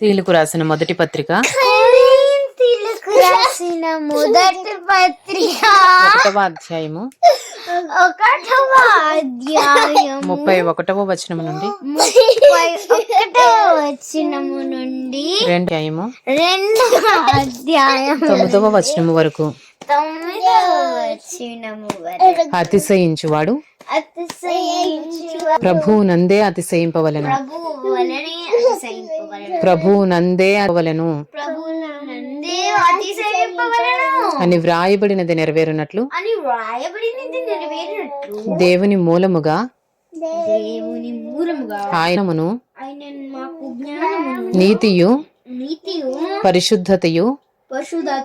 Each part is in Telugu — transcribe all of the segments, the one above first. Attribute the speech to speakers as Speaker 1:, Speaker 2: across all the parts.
Speaker 1: తీలుకు రాసిన మొదటి పత్రిక.
Speaker 2: రాసిన మొదటి పత్రిక.
Speaker 1: ఒకటవ అధ్యాయము.
Speaker 2: ఒకటవ అధ్యాయం
Speaker 1: ముప్పై ఒకటవ వచనము నుండి.
Speaker 2: ముప్పై ఒకటవ వచనము నుండి
Speaker 1: రెండు అధ్యాయము.
Speaker 2: రెండవ అధ్యాయం
Speaker 1: తొమ్మిదవ వచనము వరకు. అతిశయించువాడు.
Speaker 2: అతిశయించు
Speaker 1: ప్రభువు నందే అతిశయింపవలెను.
Speaker 2: ప్రభువు
Speaker 1: నందే అవలెను అని వ్రాయబడినది నెరవేరునట్లు.
Speaker 2: అని వ్రాయబడినది నెరవేరినట్లు.
Speaker 1: దేవుని మూలముగా ఆయనమును నీతియు పరిశుద్ధతయు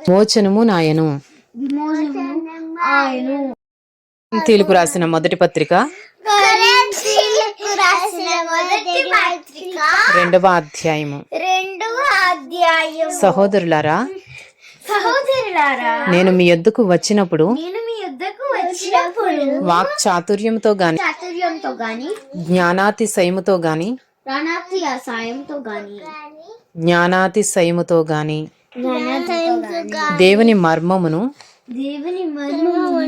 Speaker 1: మోచనము నాయను.
Speaker 2: ఆయను
Speaker 1: తీలుకు రాసిన మొదటి పత్రిక? రెండవ అధ్యాయము.
Speaker 2: రెండవ అధ్యాయం
Speaker 1: సహోదరులారా
Speaker 2: సహోదరులారా
Speaker 1: నేను మీ యొద్దకు వచ్చినప్పుడు
Speaker 2: నేను మీ యుద్ధకు వచ్చినప్పుడు
Speaker 1: వాక్ చాతుర్యంతో గాని
Speaker 2: చాతుర్యంతో గాని
Speaker 1: జ్ఞానాతిశయముతో గాని
Speaker 2: సాయంతో గాని
Speaker 1: జ్ఞానాతిశయముతో గాని దేవుని మర్మమును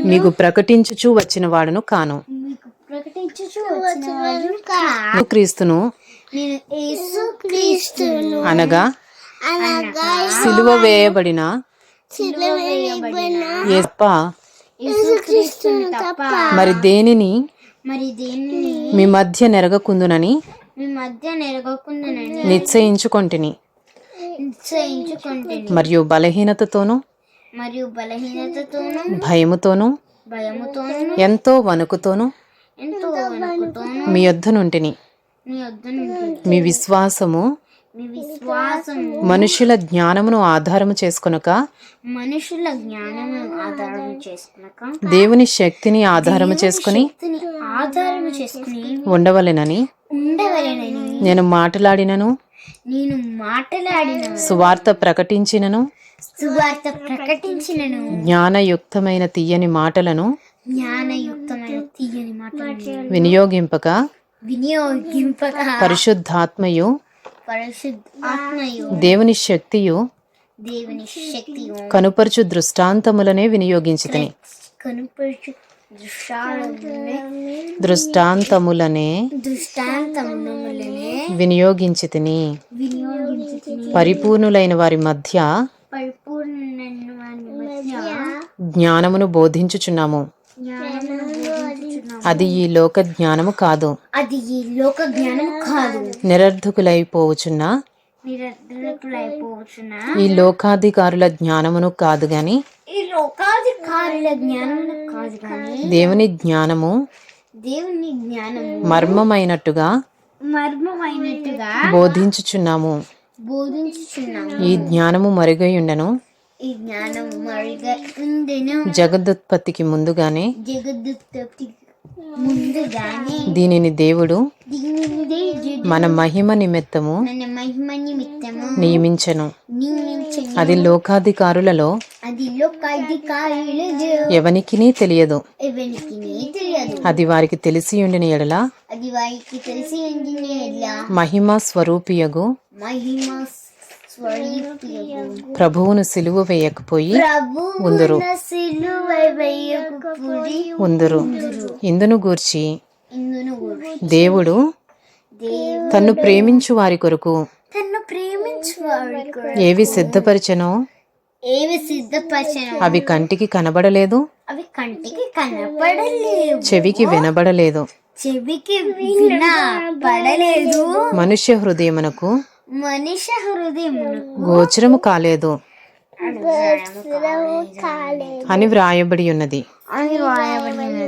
Speaker 1: మీకు ప్రకటించుచూ వచ్చిన వాడును కాను.
Speaker 2: మీకు ప్రకటించుచు వచ్చిన వాడు కా.
Speaker 1: క్రీస్తును
Speaker 2: నేను యేసు క్రీస్తును.
Speaker 1: అనగా
Speaker 2: అనగా
Speaker 1: సిలువ వేయబడిన మరి దేనిని?
Speaker 2: మరి దేనిని?
Speaker 1: మీ మధ్య నెరగకుందునని
Speaker 2: మీ మధ్య నెరగకుండానని.
Speaker 1: నిశ్చయించుకొంటిని. మరియు బలహీనతతోనూ
Speaker 2: మరియు బలహీనతతోను
Speaker 1: భయముతోనూ
Speaker 2: భయముతోను
Speaker 1: ఎంతో వణుకుతోనూ
Speaker 2: ఎంతో వణుకుతోను
Speaker 1: మీ యొద్ద నుంటిని
Speaker 2: మీ
Speaker 1: విశ్వాసము మనుషుల జ్ఞానమును ఆధారము చేసుకొనక
Speaker 2: మనుషుల జ్ఞానము ఆధారం చేసుకున్నాక
Speaker 1: దేవుని శక్తిని ఆధారము చేసుకుని
Speaker 2: శక్తిని ఆధారం చేసుకుని
Speaker 1: ఉండవలెనని
Speaker 2: ఉండవలెనని
Speaker 1: నేను మాట్లాడినను.
Speaker 2: నేను మాట్లాడిన
Speaker 1: సువార్త ప్రకటించినను.
Speaker 2: సువార్త ప్రకటించినను.
Speaker 1: జ్ఞానయుక్తమైన తీయని మాటలను
Speaker 2: జ్ఞానయుక్తమైన తీయని మాటలు
Speaker 1: వినియోగింపక
Speaker 2: వినియోగింపక
Speaker 1: పరిశుద్ధాత్మయు
Speaker 2: పరిశుద్ధ ఆత్మయు
Speaker 1: దేవుని శక్తియు
Speaker 2: దేవుని శక్తియు
Speaker 1: కనుపరచు దృష్టాంతములనే వినియోగించితిని.
Speaker 2: కనుపరచు
Speaker 1: దృష్టాంతములనే వినియోగించితిని.
Speaker 2: వినియోగించుకుని
Speaker 1: పరిపూర్ణులైన వారి మధ్య జ్ఞానమును బోధించుచున్నాము. అది ఈ లోక జ్ఞానము కాదు.
Speaker 2: అది ఈ లోక జ్ఞానం కాదు.
Speaker 1: నిరర్ధకులైపోవచున్న ఈ లోకాధికారుల జ్ఞానమును కాదు గాని
Speaker 2: ఈ లోకాధికారుల జ్ఞానమును కాదు కానీ
Speaker 1: దేవుని జ్ఞానము
Speaker 2: దేవుని జ్ఞానము
Speaker 1: మర్మమైనట్టుగా
Speaker 2: మర్మమైనట్టుగా
Speaker 1: బోధించుచున్నాము.
Speaker 2: బోధించుచున్నాము.
Speaker 1: ఈ జ్ఞానము మరుగైయుండెను.
Speaker 2: ఈ జ్ఞానము మరిగా ఉండెను
Speaker 1: జగదుత్పత్తికి ముందుగానే
Speaker 2: జగద్దుత్పత్తి ముందుగానే
Speaker 1: దీనిని దేవుడు మన మహిమ నిమిత్తము నియమించెను. అది లోకాధికారులలో ఎవనికినీ తెలియదు. అది వారికి తెలిసి ఉండిన ఎడల మహిమ స్వరూపియగు. ప్రభువును సిలువ వేయకపోయి ఉందురు. ఉందురు. ఇందును గూర్చి
Speaker 2: ఇందును
Speaker 1: దేవుడు
Speaker 2: దేవుడు తన్ను ప్రేమించు వారి కొరకు
Speaker 1: ఏవి సిద్ధపరిచెనో
Speaker 2: ఏవి సిద్ధపరచను
Speaker 1: అవి కంటికి కనబడలేదు.
Speaker 2: అవి కంటికి కనపడలేవు
Speaker 1: చెవికి వినబడలేదు.
Speaker 2: చెవికి వినపడలేదు
Speaker 1: మనుష్య హృదయమునకు
Speaker 2: మనిషి హృదయమును
Speaker 1: గోచరము కాలేదు. అని వ్రాయబడి ఉన్నది.
Speaker 2: అని రాయబడినది